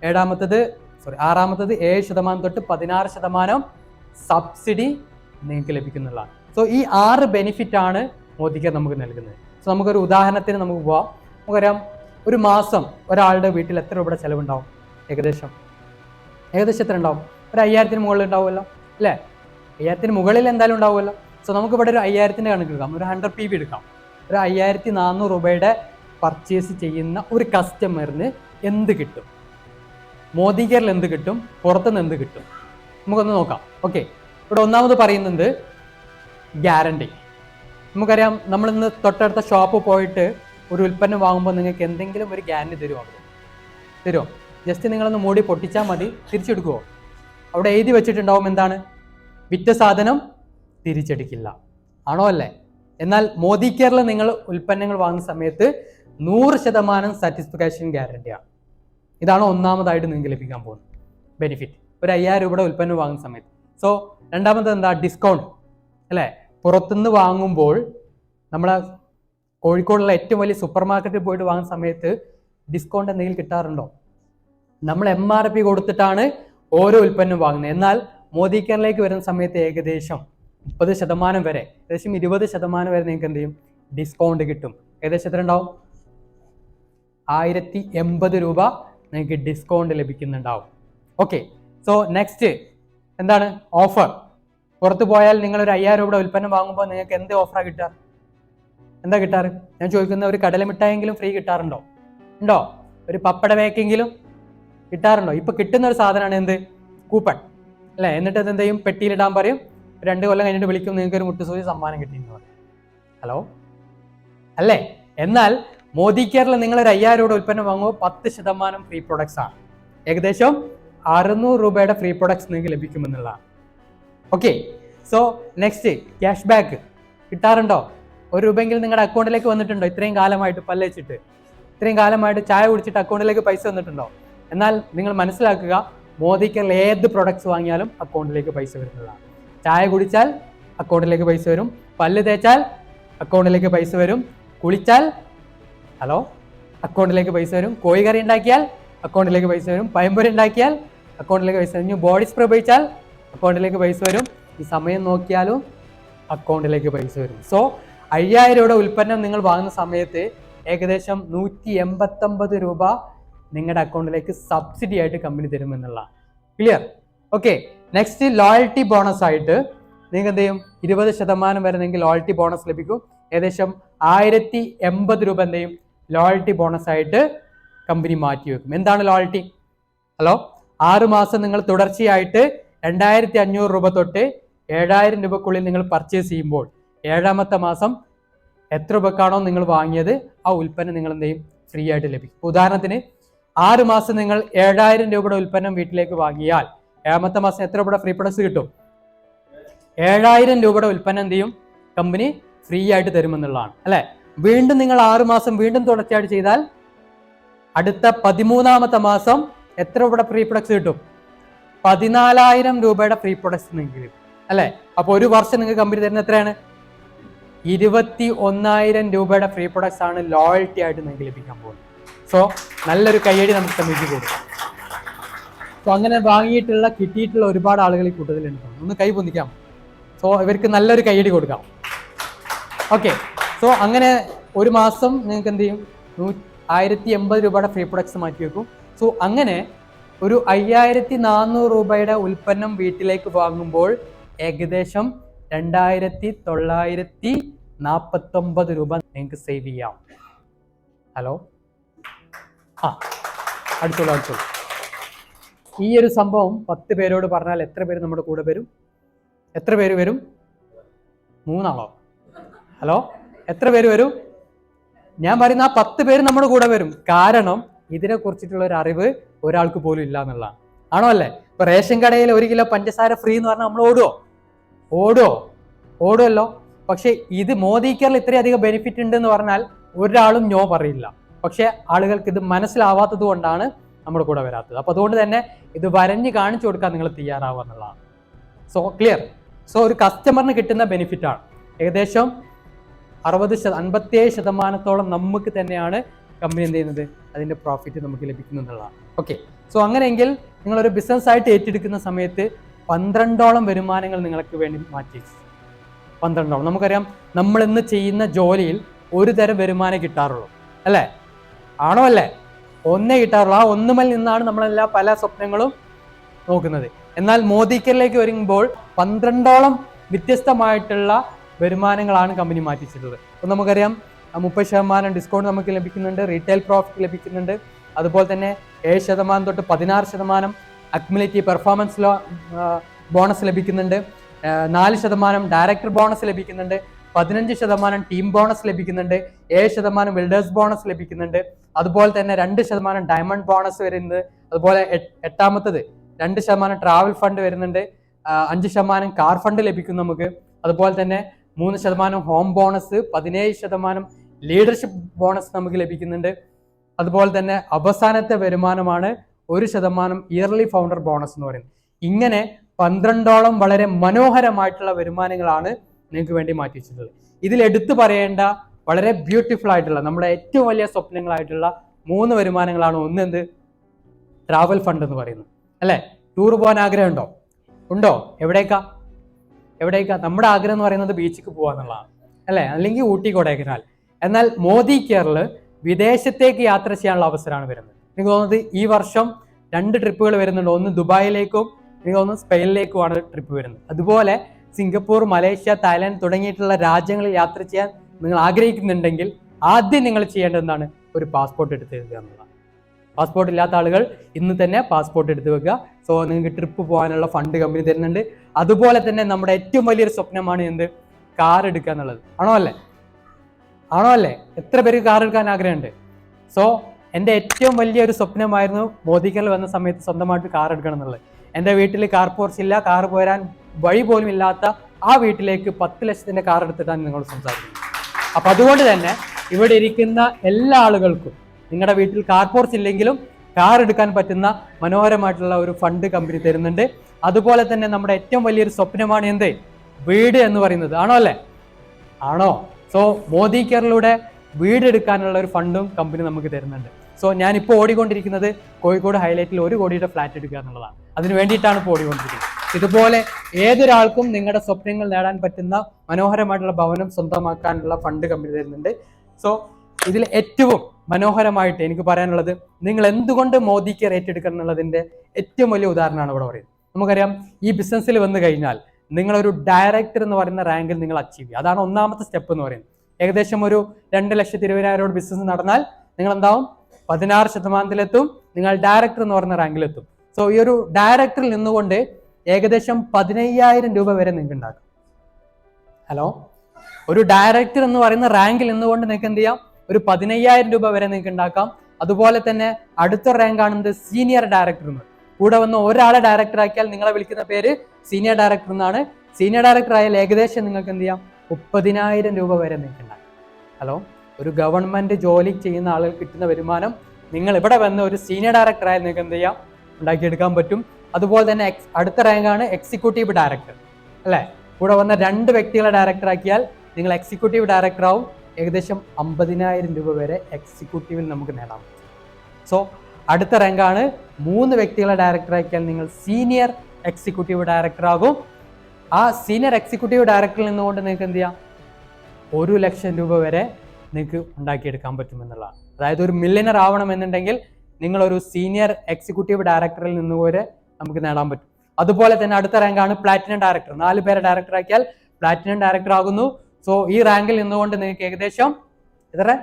ഏഴാമത്തത് സോറി ആറാമത്തത് ഏഴ് ശതമാനം തൊട്ട് പതിനാറ് ശതമാനം സബ്സിഡി നിങ്ങൾക്ക് ലഭിക്കുന്നുള്ളതാണ്. സോ ഈ ആറ് ബെനിഫിറ്റ് ആണ് മോദിക്ക് നമുക്ക് നൽകുന്നത്. സോ നമുക്കൊരു ഉദാഹരണത്തിന് നമുക്ക് പോവാം. നമുക്കറിയാം ഒരു മാസം ഒരാളുടെ വീട്ടിൽ എത്ര രൂപയുടെ ചിലവുണ്ടാവും? ഏകദേശം. ഏകദേശം എത്ര ഉണ്ടാവും? ഒരു അയ്യായിരത്തിന് മുകളിൽ ഉണ്ടാവുമല്ലോ അല്ലേ? അയ്യായിരത്തിന് മുകളിൽ എന്തായാലും ഉണ്ടാവുമല്ലോ. സോ നമുക്കിവിടെ ഒരു അയ്യായിരത്തിന്റെ കണക്ക് എടുക്കാം. ഒരു ഹൺഡ്രഡ് പി ബി എടുക്കാം. ഒരു അയ്യായിരത്തി നാനൂറ് രൂപയുടെ പർച്ചേസ് ചെയ്യുന്ന ഒരു കസ്റ്റമറിന് എന്ത് കിട്ടും? മോദി കെയറിൽ എന്ത് കിട്ടും? പുറത്തുനിന്ന് എന്ത് കിട്ടും? നമുക്കൊന്ന് നോക്കാം. ഓക്കെ ഇവിടെ ഒന്നാമത് പറയുന്നത് ഗ്യാരണ്ടി നമുക്കറിയാം നമ്മളിന്ന് തൊട്ടടുത്ത ഷോപ്പ് പോയിട്ട് ഒരു ഉൽപ്പന്നം വാങ്ങുമ്പോൾ നിങ്ങൾക്ക് എന്തെങ്കിലും ഒരു ഗ്യാരണ്ടി തരുമോ തരുമോ ജസ്റ്റ് നിങ്ങളൊന്ന് മൂടി പൊട്ടിച്ചാൽ മതി തിരിച്ചെടുക്കുമോ അവിടെ എഴുതി വെച്ചിട്ടുണ്ടാവും എന്താണ്? വിറ്റ സാധനം തിരിച്ചെടുക്കില്ല. ആണോ അല്ലേ? എന്നാൽ മോദി കെയറിൽ നിങ്ങൾ ഉൽപ്പന്നങ്ങൾ വാങ്ങുന്ന സമയത്ത് നൂറ് ശതമാനം സാറ്റിസ്ഫാക്ഷൻ ഗ്യാരണ്ടിയാണ് ഇതാണ് ഒന്നാമതായിട്ട് നിങ്ങൾക്ക് ലഭിക്കാൻ പോകുന്നത്. ബെനിഫിറ്റ് ഒരു അയ്യായിരം രൂപയുടെ ഉൽപ്പന്നം വാങ്ങുന്ന സമയത്ത്. സോ രണ്ടാമത് എന്താ? ഡിസ്കൗണ്ട് അല്ലേ? പുറത്തുനിന്ന് വാങ്ങുമ്പോൾ നമ്മളെ കോഴിക്കോടുള്ള ഏറ്റവും വലിയ സൂപ്പർ മാർക്കറ്റിൽ പോയിട്ട് വാങ്ങുന്ന സമയത്ത് ഡിസ്കൗണ്ട് എന്തെങ്കിലും കിട്ടാറുണ്ടോ? നമ്മൾ എം ആർ പി കൊടുത്തിട്ടാണ് ഓരോ ഉൽപ്പന്നം വാങ്ങുന്നത്. എന്നാൽ മോദി കെയറിലേക്ക് വരുന്ന സമയത്ത് ഏകദേശം മുപ്പത് ശതമാനം വരെ ഏകദേശം ഇരുപത് ശതമാനം വരെ നിങ്ങൾക്ക് എന്ത് ചെയ്യും? ഡിസ്കൗണ്ട് കിട്ടും. ഏകദേശം എത്ര ഉണ്ടാവും? ആയിരത്തി എൺപത് രൂപ നിങ്ങൾക്ക് ഡിസ്കൗണ്ട് ലഭിക്കുന്നുണ്ടാവും. ഓക്കെ സോ നെക്സ്റ്റ് എന്താണ്? ഓഫർ പുറത്ത് പോയാൽ നിങ്ങൾ ഒരു അയ്യായിരം രൂപയുടെ ഉൽപ്പന്നം വാങ്ങുമ്പോൾ നിങ്ങൾക്ക് എന്ത് ഓഫറാണ് കിട്ടാറ് എന്താ കിട്ടാറ്? ഞാൻ ചോദിക്കുന്ന ഒരു കടല മിഠായെങ്കിലും ഫ്രീ കിട്ടാറുണ്ടോ? ഉണ്ടോ? ഒരു പപ്പട വേക്കെങ്കിലും കിട്ടാറുണ്ടോ? ഇപ്പൊ കിട്ടുന്ന ഒരു സാധനമാണ് എന്ത്? കൂപ്പൺ അല്ലേ? എന്നിട്ട് അത് എന്ത് ചെയ്യും? പെട്ടിയിലിടാൻ പറയും. രണ്ട് കൊല്ലം കഴിഞ്ഞിട്ട് വിളിക്കും. നിങ്ങൾക്ക് ഒരു മുട്ടുസൂചി സമ്മാനം കിട്ടിയെന്ന് പറയും. ഹലോ? അല്ലേ? എന്നാൽ മോദി കെയറിൽ നിങ്ങൾ ഒരു അയ്യായിരം രൂപയുടെ ഉൽപ്പന്നം വാങ്ങുമ്പോൾ പത്ത് ശതമാനം ഫ്രീ പ്രൊഡക്ട്സ് ആണ്. ഏകദേശം അറുന്നൂറ് രൂപയുടെ ഫ്രീ പ്രൊഡക്ട്സ് നിങ്ങൾക്ക് ലഭിക്കുമെന്നുള്ളതാണ്. Okay so next cash back കിട്ടാറുണ്ടോ? ഒരു രൂപയെങ്കിലും നിങ്ങളുടെ അക്കൗണ്ടിലേക്ക് വന്നിട്ടുണ്ടോ? ഇത്രയും കാലമായിട്ട് പല്ലേച്ചിട്ട് ഇത്രയും കാലമായിട്ട് ചായ കുടിച്ചിട്ട് അക്കൗണ്ടിലേക്ക് പൈസ വന്നിട്ടുണ്ടോ? എന്നാൽ നിങ്ങൾ മനസ്സിലാക്കുക മോദിക്ക് ഏത് പ്രൊഡക്ട്സ് വാങ്ങിയാലും അക്കൗണ്ടിലേക്ക് പൈസ വരുന്നതാണ്. ചായ കുടിച്ചാൽ അക്കൗണ്ടിലേക്ക് പൈസ വരും. പല്ല് തേച്ചാൽ അക്കൗണ്ടിലേക്ക് പൈസ വരും. കുളിച്ചാൽ ഹലോ അക്കൗണ്ടിലേക്ക് പൈസ വരും. കോഴിക്കറി കറി ഉണ്ടാക്കിയാൽ അക്കൗണ്ടിലേക്ക് പൈസ വരും. പയമ്പൊരി ഉണ്ടാക്കിയാൽ അക്കൗണ്ടിലേക്ക് പൈസ വരും. ബോഡി സ്പ്രേ ഉപയോഗിച്ചാൽ അക്കൗണ്ടിലേക്ക് പൈസ വരും. ഈ സമയം നോക്കിയാലും അക്കൗണ്ടിലേക്ക് പൈസ വരും. സോ അയ്യായിരം രൂപയുടെ ഉൽപ്പന്നം നിങ്ങൾ വാങ്ങുന്ന സമയത്ത് ഏകദേശം നൂറ്റി എൺപത്തൊമ്പത് രൂപ നിങ്ങളുടെ അക്കൗണ്ടിലേക്ക് സബ്സിഡി ആയിട്ട് company തരുമെന്നുള്ള clear okay next loyalty bonus ആയിട്ട് നിങ്ങൾക്ക് എന്ത് ചെയ്യും? ഇരുപത് ശതമാനം വരെ നിങ്ങൾക്ക് ലോയൽറ്റി ബോണസ് ലഭിക്കും. ഏകദേശം ആയിരത്തി എൺപത് രൂപ എന്ത് ചെയ്യും? ലോയൽറ്റി ബോണസ് ആയിട്ട് കമ്പനി മാറ്റി വെക്കും. എന്താണ് ലോയൽറ്റി ഹലോ ആറ് മാസം നിങ്ങൾ തുടർച്ചയായിട്ട് രണ്ടായിരത്തി അഞ്ഞൂറ് രൂപ തൊട്ട് ഏഴായിരം രൂപക്കുള്ളിൽ നിങ്ങൾ പർച്ചേസ് ചെയ്യുമ്പോൾ ഏഴാമത്തെ മാസം എത്ര രൂപക്കാണോ നിങ്ങൾ വാങ്ങിയത് ആ ഉൽപ്പന്നം നിങ്ങൾ എന്ത് ചെയ്യും? ഫ്രീ ആയിട്ട് ലഭിക്കും. ഉദാഹരണത്തിന് ആറ് മാസം നിങ്ങൾ ഏഴായിരം രൂപയുടെ ഉൽപ്പന്നം വീട്ടിലേക്ക് വാങ്ങിയാൽ ഏഴാമത്തെ മാസം എത്ര രൂപയുടെ ഫ്രീ പ്രൊഡക്ട്സ് കിട്ടും? ഏഴായിരം രൂപയുടെ ഉൽപ്പന്നം എന്ത് ചെയ്യും? കമ്പനി ഫ്രീ ആയിട്ട് തരുമെന്നുള്ളതാണ്. അല്ലെ? വീണ്ടും നിങ്ങൾ ആറ് മാസം വീണ്ടും തുടർച്ചയായിട്ട് ചെയ്താൽ അടുത്ത പതിമൂന്നാമത്തെ മാസം എത്ര രൂപയുടെ ഫ്രീ പ്രൊഡക്ട്സ് കിട്ടും? പതിനാലായിരം രൂപയുടെ ഫ്രീ പ്രൊഡക്ട്സ് നിങ്ങൾക്ക് കിട്ടും അല്ലെ? അപ്പൊ ഒരു വർഷം നിങ്ങൾക്ക് കമ്പനി തരുന്ന എത്രയാണ്? ഇരുപത്തി ഒന്നായിരം രൂപയുടെ ഫ്രീ പ്രൊഡക്ട്സ് ആണ് ലോയൽറ്റി ആയിട്ട് നിങ്ങൾക്ക് ലഭിക്കാൻ പോകുന്നത്. സോ നല്ലൊരു കയ്യടി നമുക്ക് കമ്മിറ്റി കൊടുക്കും. സോ അങ്ങനെ വാങ്ങിയിട്ടുള്ള കിട്ടിയിട്ടുള്ള ഒരുപാട് ആളുകൾ ഈ കൂട്ടത്തിലുണ്ട് ഒന്ന് കൈ പൊന്നിക്കാം സോ ഇവർക്ക് നല്ലൊരു കയ്യടി കൊടുക്കാം. ഓക്കെ സോ അങ്ങനെ ഒരു മാസം നിങ്ങൾക്ക് എന്ത് ചെയ്യും? നൂ ആയിരത്തി എൺപത് രൂപയുടെ ഫ്രീ പ്രൊഡക്ട്സ് മാറ്റി വെക്കും സോ അങ്ങനെ ഒരു അയ്യായിരത്തി നാനൂറ് രൂപയുടെ ഉൽപ്പന്നം വീട്ടിലേക്ക് വാങ്ങുമ്പോൾ ഏകദേശം രണ്ടായിരത്തി തൊള്ളായിരത്തി നാൽപ്പത്തൊമ്പത് രൂപ നിങ്ങൾക്ക് സേവ് ചെയ്യാം. ഹലോ ആ അടുത്തോളൂ അടിച്ചോളൂ ഈ ഒരു സംഭവം പത്ത് പേരോട് പറഞ്ഞാൽ എത്ര പേര് നമ്മുടെ കൂടെ വരും? എത്ര പേര് വരും? മൂന്നാളോ? ഹലോ എത്ര പേര് വരും? ഞാൻ പറയുന്ന ആ പത്ത് പേര് നമ്മുടെ കൂടെ വരും. കാരണം ഇതിനെ കുറിച്ചിട്ടുള്ള ഒരു അറിവ് ഒരാൾക്ക് പോലും ഇല്ല എന്നുള്ളതാണ്. ആണോ അല്ലേ? ഇപ്പൊ റേഷൻ കടയിൽ ഒരു കിലോ പഞ്ചസാര ഫ്രീ എന്ന് പറഞ്ഞാൽ നമ്മൾ ഓടുവോ? ഓടുവോ? ഓടുമല്ലോ പക്ഷെ ഇത് മോദി കെയറിൽ ഇത്രയധികം ബെനിഫിറ്റ് ഉണ്ട് എന്ന് പറഞ്ഞാൽ ഒരാളും ഞോ പറയില്ല. പക്ഷേ ആളുകൾക്ക് ഇത് മനസ്സിലാവാത്തത് കൊണ്ടാണ് നമ്മുടെ കൂടെ വരാത്തത്. അപ്പൊ അതുകൊണ്ട് തന്നെ ഇത് വരഞ്ഞ് കാണിച്ചു കൊടുക്കാൻ നിങ്ങൾ തയ്യാറാവുക എന്നുള്ളതാണ്. സോ ക്ലിയർ സോ ഒരു കസ്റ്റമറിന് കിട്ടുന്ന ബെനിഫിറ്റ് ആണ്. ഏകദേശം അറുപത് ശത അൻപത്തിയേഴ് ശതമാനത്തോളം നമുക്ക് തന്നെയാണ് കമ്പനി എന്ത് ചെയ്യുന്നത്? അതിന്റെ പ്രോഫിറ്റ് നമുക്ക് ലഭിക്കുന്നു എന്നുള്ളതാണ്. ഓക്കെ സോ അങ്ങനെയെങ്കിൽ നിങ്ങളൊരു ബിസിനസ് ആയിട്ട് ഏറ്റെടുക്കുന്ന സമയത്ത് പന്ത്രണ്ടോളം വരുമാനങ്ങൾ നിങ്ങൾക്ക് വേണ്ടി മാറ്റി. പന്ത്രണ്ടോളം. നമുക്കറിയാം നമ്മൾ ഇന്ന് ചെയ്യുന്ന ജോലിയിൽ ഒരു തരം വരുമാനം കിട്ടാറുള്ളൂ. അല്ലേ? ആണോ അല്ലേ? ഒന്നേ കിട്ടാറുള്ളൂ. ആ ഒന്നുമൽ നിന്നാണ് നമ്മളെല്ലാ പല സ്വപ്നങ്ങളും നോക്കുന്നത്. എന്നാൽ മോദിക്കലിലേക്ക് വരുമ്പോൾ പന്ത്രണ്ടോളം വ്യത്യസ്തമായിട്ടുള്ള വരുമാനങ്ങളാണ് കമ്പനി മാറ്റിച്ചിട്ടുള്ളത്. അപ്പോൾ നമുക്കറിയാം മുപ്പത് ശതമാനം ഡിസ്കൗണ്ട് നമുക്ക് ലഭിക്കുന്നുണ്ട് റീറ്റെയിൽ പ്രോഫിറ്റ് ലഭിക്കുന്നുണ്ട്. അതുപോലെ തന്നെ ഏഴ് ശതമാനം തൊട്ട് പതിനാറ് ശതമാനം അക്യുമുലേറ്റീവ് പെർഫോമൻസ് ലോ ബോണസ് ലഭിക്കുന്നുണ്ട്. നാല് ശതമാനം ഡയറക്ടർ ബോണസ് ലഭിക്കുന്നുണ്ട്. പതിനഞ്ച് ശതമാനം ടീം ബോണസ് ലഭിക്കുന്നുണ്ട്. ഏഴ് ശതമാനം ബിൽഡേഴ്സ് ബോണസ് ലഭിക്കുന്നുണ്ട്. അതുപോലെ തന്നെ രണ്ട് ശതമാനം ഡയമണ്ട് ബോണസ് വരുന്നത്. അതുപോലെ എട്ട്- എട്ടാമത്തത് രണ്ട് ശതമാനം ട്രാവൽ ഫണ്ട് വരുന്നുണ്ട്. അഞ്ച് ശതമാനം കാർ ഫണ്ട് ലഭിക്കും നമുക്ക്. അതുപോലെ തന്നെ മൂന്ന് ശതമാനം ഹോം ബോണസ് പതിനേഴ് ശതമാനം ലീഡർഷിപ്പ് ബോണസ് നമുക്ക് ലഭിക്കുന്നുണ്ട്. അതുപോലെ തന്നെ അവസാനത്തെ വരുമാനമാണ് ഒരു ശതമാനം ഇയർലി ഫൗണ്ടർ ബോണസ് എന്ന് പറയുന്നത്. ഇങ്ങനെ പന്ത്രണ്ടോളം വളരെ മനോഹരമായിട്ടുള്ള വരുമാനങ്ങളാണ് നിങ്ങൾക്ക് വേണ്ടി മാറ്റി വെച്ചിട്ടുള്ളത്. ഇതിൽ എടുത്തു പറയേണ്ട വളരെ ബ്യൂട്ടിഫുൾ ആയിട്ടുള്ള നമ്മുടെ ഏറ്റവും വലിയ സ്വപ്നങ്ങളായിട്ടുള്ള മൂന്ന് വരുമാനങ്ങളാണ്. ഒന്ന് എന്ത് ട്രാവൽ ഫണ്ട് എന്ന് പറയുന്നത്. അല്ലേ? ടൂർ പോകാൻ ആഗ്രഹമുണ്ടോ ഉണ്ടോ? എവിടേക്കാ? എവിടേക്കാ? നമ്മുടെ ആഗ്രഹം എന്ന് പറയുന്നത് ബീച്ചിക്ക് പോകാന്നുള്ളതാണ് അല്ലേ? അല്ലെങ്കിൽ ഊട്ടി കൊടൈക്കനാൽ. എന്നാൽ മോദി കെയറിൽ വിദേശത്തേക്ക് യാത്ര ചെയ്യാനുള്ള അവസരമാണ് വരുന്നത്. എനിക്ക് തോന്നുന്നത് ഈ വർഷം രണ്ട് ട്രിപ്പുകൾ വരുന്നുണ്ട്. ഒന്ന് ദുബായിലേക്കും എനിക്ക് തോന്നുന്നു സ്പെയിനിലേക്കുമാണ് ട്രിപ്പ് വരുന്നത്. അതുപോലെ സിംഗപ്പൂർ മലേഷ്യ തായ്ലാൻഡ് തുടങ്ങിയിട്ടുള്ള രാജ്യങ്ങളിൽ യാത്ര ചെയ്യാൻ നിങ്ങൾ ആഗ്രഹിക്കുന്നുണ്ടെങ്കിൽ ആദ്യം നിങ്ങൾ ചെയ്യേണ്ടത് എന്താണ് ഒരു പാസ്പോർട്ട് എടുത്ത് എഴുതുക എന്നുള്ളതാണ്. പാസ്പോർട്ട് ഇല്ലാത്ത ആളുകൾ ഇന്ന് തന്നെ പാസ്പോർട്ട് എടുത്ത് വെക്കുക. സോ നിങ്ങൾക്ക് ട്രിപ്പ് പോകാനുള്ള ഫണ്ട് കമ്പനി തരുന്നുണ്ട്. അതുപോലെ തന്നെ നമ്മുടെ ഏറ്റവും വലിയൊരു സ്വപ്നമാണ് എന്ത്? കാർ എടുക്കുക എന്നുള്ളത്. ആണോ അല്ലേ? ആണോ അല്ലേ എത്ര പേർക്ക് കാർ എടുക്കാൻ ആഗ്രഹമുണ്ട്? സോ എന്റെ ഏറ്റവും വലിയൊരു സ്വപ്നമായിരുന്നു ബോധിക്കൽ വന്ന സമയത്ത് സ്വന്തമായിട്ട് കാർ എടുക്കണം എന്നുള്ളത്. എന്റെ വീട്ടിൽ കാർ പോർച്ച് ഇല്ല കാർ പോരാൻ വഴി പോലും ഇല്ലാത്ത ആ വീട്ടിലേക്ക് പത്ത് ലക്ഷത്തിന്റെ കാർ എടുത്തിട്ടാണ് നിങ്ങൾ സംസാരിക്കുന്നത്. അപ്പം അതുകൊണ്ട് തന്നെ ഇവിടെ ഇരിക്കുന്ന എല്ലാ ആളുകൾക്കും നിങ്ങളുടെ വീട്ടിൽ കാർ പോർച്ച് ഇല്ലെങ്കിലും കാർ എടുക്കാൻ പറ്റുന്ന മനോഹരമായിട്ടുള്ള ഒരു ഫണ്ട് കമ്പനി തരുന്നുണ്ട്. അതുപോലെ തന്നെ നമ്മുടെ ഏറ്റവും വലിയൊരു സ്വപ്നമാണ് എന്ത്? വീട് എന്ന് പറയുന്നത്. ആണോ അല്ലേ? ആണോ? സോ മോദി കെയറിലൂടെ വീട് എടുക്കാനുള്ള ഒരു ഫണ്ടും കമ്പനി നമുക്ക് തരുന്നുണ്ട്. സോ ഞാനിപ്പോൾ ഓടിക്കൊണ്ടിരിക്കുന്നത് കോഴിക്കോട് ഹൈലൈറ്റിൽ ഒരു കോടിയുടെ ഫ്ലാറ്റ് എടുക്കുക എന്നുള്ളതാണ്. അതിന് വേണ്ടിയിട്ടാണ് ഇപ്പോൾ ഓടിക്കൊണ്ടിരിക്കുന്നത്. ഇതുപോലെ ഏതൊരാൾക്കും നിങ്ങളുടെ സ്വപ്നങ്ങൾ നേടാൻ പറ്റുന്ന മനോഹരമായിട്ടുള്ള ഭവനം സ്വന്തമാക്കാനുള്ള ഫണ്ട് കമ്പനി തരുന്നുണ്ട്. സോ ഇതിൽ ഏറ്റവും മനോഹരമായിട്ട് എനിക്ക് പറയാനുള്ളത് നിങ്ങൾ എന്തുകൊണ്ട് മോദിക്ക് റേറ്റ് എടുക്കണം എന്നുള്ളതിന്റെ ഏറ്റവും വലിയ ഉദാഹരണമാണ് ഇവിടെ പറയുന്നത്. നമുക്കറിയാം ഈ ബിസിനസ്സിൽ വന്നു കഴിഞ്ഞാൽ നിങ്ങളൊരു ഡയറക്ടർ എന്ന് പറയുന്ന റാങ്കിൽ നിങ്ങൾ അച്ചീവ് ചെയ്യുക. അതാണ് ഒന്നാമത്തെ സ്റ്റെപ്പ് എന്ന് പറയുന്നത്. ഏകദേശം ഒരു രണ്ട് ലക്ഷത്തി ഇരുപതിനായിരം ബിസിനസ് നടന്നാൽ നിങ്ങൾ എന്താവും പതിനാറ് ശതമാനത്തിലെത്തും. നിങ്ങൾ ഡയറക്ടർ എന്ന് പറയുന്ന റാങ്കിലെത്തും സോ ഈ ഒരു ഡയറക്ടറിൽ നിന്നുകൊണ്ട് ഏകദേശം പതിനയ്യായിരം രൂപ വരെ നിങ്ങൾക്ക് ഉണ്ടാക്കും. ഹലോ ഒരു ഡയറക്ടർ എന്ന് പറയുന്ന റാങ്കിൽ നിന്നുകൊണ്ട് നിങ്ങൾക്ക് എന്ത് ചെയ്യാം? ഒരു പതിനയ്യായിരം രൂപ വരെ നിങ്ങൾക്ക് ഉണ്ടാക്കാം. അതുപോലെ തന്നെ അടുത്ത റാങ്ക് ആണെന്നത് സീനിയർ ഡയറക്ടർ എന്ന് കൂടെ വന്ന് ഒരാളെ ഡയറക്ടർ ആക്കിയാൽ നിങ്ങളെ വിളിക്കുന്ന പേര് സീനിയർ ഡയറക്ടർ എന്നാണ് സീനിയർ ഡയറക്ടർ ആയാൽ ഏകദേശം നിങ്ങൾക്ക് എന്ത് ചെയ്യാം? മുപ്പതിനായിരം രൂപ വരെ നിൽക്കുന്നുണ്ടാകും ഹലോ ഒരു ഗവൺമെന്റ് ജോലി ചെയ്യുന്ന ആളുകൾ കിട്ടുന്ന വരുമാനം നിങ്ങൾ ഇവിടെ വന്ന് ഒരു സീനിയർ ഡയറക്ടർ ആയാൽ നിങ്ങൾക്ക് എന്ത് ചെയ്യാം? ഉണ്ടാക്കിയെടുക്കാൻ പറ്റും. അതുപോലെ തന്നെ എക്സ് അടുത്ത റാങ്കാണ് എക്സിക്യൂട്ടീവ് ഡയറക്ടർ അല്ലേ? കൂടെ വന്ന രണ്ട് വ്യക്തികളെ ഡയറക്ടർ ആക്കിയാൽ നിങ്ങൾ എക്സിക്യൂട്ടീവ് ഡയറക്ടർ ആവും. ഏകദേശം അമ്പതിനായിരം രൂപ വരെ എക്സിക്യൂട്ടീവിൽ നമുക്ക് നേടാം. സോ അടുത്ത റാങ്കാണ് മൂന്ന് വ്യക്തികളെ ഡയറക്ടർ ആക്കിയാൽ നിങ്ങൾ സീനിയർ എക്സിക്യൂട്ടീവ് ഡയറക്ടർ ആകും. ആ സീനിയർ എക്സിക്യൂട്ടീവ് ഡയറക്ടറിൽ നിന്നുകൊണ്ട് നിങ്ങൾക്ക് എന്ത് ചെയ്യാം? ഒരു ലക്ഷം രൂപ വരെ നിങ്ങൾക്ക് ഉണ്ടാക്കിയെടുക്കാൻ പറ്റുമെന്നുള്ളതാണ്. അതായത് ഒരു മില്യനർ ആവണമെന്നുണ്ടെങ്കിൽ നിങ്ങളൊരു സീനിയർ എക്സിക്യൂട്ടീവ് ഡയറക്ടറിൽ നിന്ന് വരെ നമുക്ക് നേടാൻ പറ്റും. അതുപോലെ തന്നെ അടുത്ത റാങ്കാണ് പ്ലാറ്റിനം ഡയറക്ടർ നാല് പേരെ ഡയറക്ടർ ആക്കിയാൽ പ്ലാറ്റിനം ഡയറക്ടർ ആകുന്നു. സോ ഈ റാങ്കിൽ നിന്നുകൊണ്ട് നിങ്ങൾക്ക് ഏകദേശം എത്ര?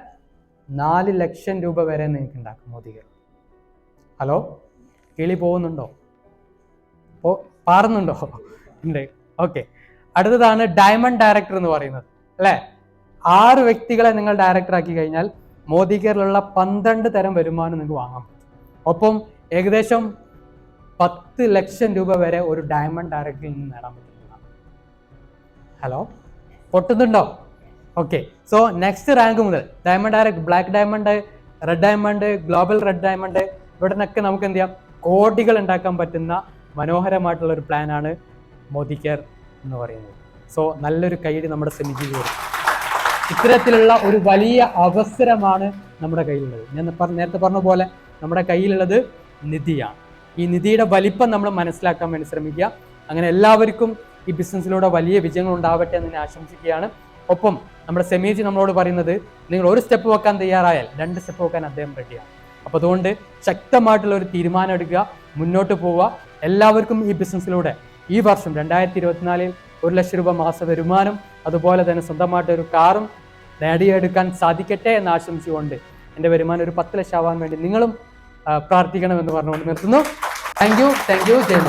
നാല് ലക്ഷം രൂപ വരെ നിങ്ങൾക്ക് ഉണ്ടാക്കും മോദികൾ ഹലോ? കിളി പോകുന്നുണ്ടോ? പോ പാറുന്നുണ്ടോ? ഉണ്ട്. ഓക്കെ അടുത്തതാണ് ഡയമണ്ട് ഡയറക്ടർ എന്ന് പറയുന്നത്. അല്ലേ? ആറ് വ്യക്തികളെ നിങ്ങൾ ഡയറക്ടർ ആക്കി കഴിഞ്ഞാൽ മോദി കെയറിലുള്ള പന്ത്രണ്ട് തരം വരുമാനം നിങ്ങൾക്ക് വാങ്ങാം. ഒപ്പം ഏകദേശം പത്ത് ലക്ഷം രൂപ വരെ ഒരു ഡയമണ്ട് ഡയറക്ടറിൽ നിന്ന് നേടാൻ പറ്റുന്നതാണ്. ഹലോ പൊട്ടുന്നുണ്ടോ? ഓക്കെ സോ നെക്സ്റ്റ് റാങ്ക് മുതൽ diamond direct black diamond red diamond global red diamond ഇവിടെ നിന്നൊക്കെ നമുക്ക് എന്ത് ചെയ്യാം? കോടികൾ ഉണ്ടാക്കാൻ പറ്റുന്ന മനോഹരമായിട്ടുള്ള ഒരു പ്ലാനാണ് മോദി കെയർ എന്ന് പറയുന്നത്. സോ നല്ലൊരു കൈയടി നമ്മുടെ സെമിജി ഇത്തരത്തിലുള്ള ഒരു വലിയ അവസരമാണ് നമ്മുടെ കയ്യിലുള്ളത്. ഞാൻ നേരത്തെ പറഞ്ഞ പോലെ നമ്മുടെ കയ്യിലുള്ളത് നിധിയാണ്. ഈ നിധിയുടെ വലിപ്പം നമ്മൾ മനസ്സിലാക്കാൻ വേണ്ടി ശ്രമിക്കുക. അങ്ങനെ എല്ലാവർക്കും ഈ ബിസിനസ്സിലൂടെ വലിയ വിജയങ്ങൾ ഉണ്ടാവട്ടെ എന്ന് ഞാൻ ആശംസിക്കുകയാണ്. ഒപ്പം നമ്മുടെ സെമീജി നമ്മളോട് പറയുന്നത് നിങ്ങൾ ഒരു സ്റ്റെപ്പ് വെക്കാൻ തയ്യാറായാൽ രണ്ട് സ്റ്റെപ്പ് വെക്കാൻ അദ്ദേഹം റെഡിയാണ്. അപ്പോൾ അതുകൊണ്ട് ശക്തമായിട്ടുള്ള ഒരു തീരുമാനം എടുക്കുക മുന്നോട്ട് പോവുക. എല്ലാവർക്കും ഈ ബിസിനസ്സിലൂടെ ഈ വർഷം രണ്ടായിരത്തി ഇരുപത്തിനാലിൽ ഒരു ലക്ഷം രൂപ മാസ വരുമാനം അതുപോലെ തന്നെ സ്വന്തമായിട്ട് ഒരു കാറും നേടിയെടുക്കാൻ സാധിക്കട്ടെ എന്ന് ആശംസിച്ചുകൊണ്ട് എന്റെ വരുമാനം ഒരു പത്ത് ലക്ഷം ആവാൻ വേണ്ടി നിങ്ങളും പ്രാർത്ഥിക്കണമെന്ന് പറഞ്ഞുകൊണ്ട് നിർത്തുന്നു. Thank you thank you Jaya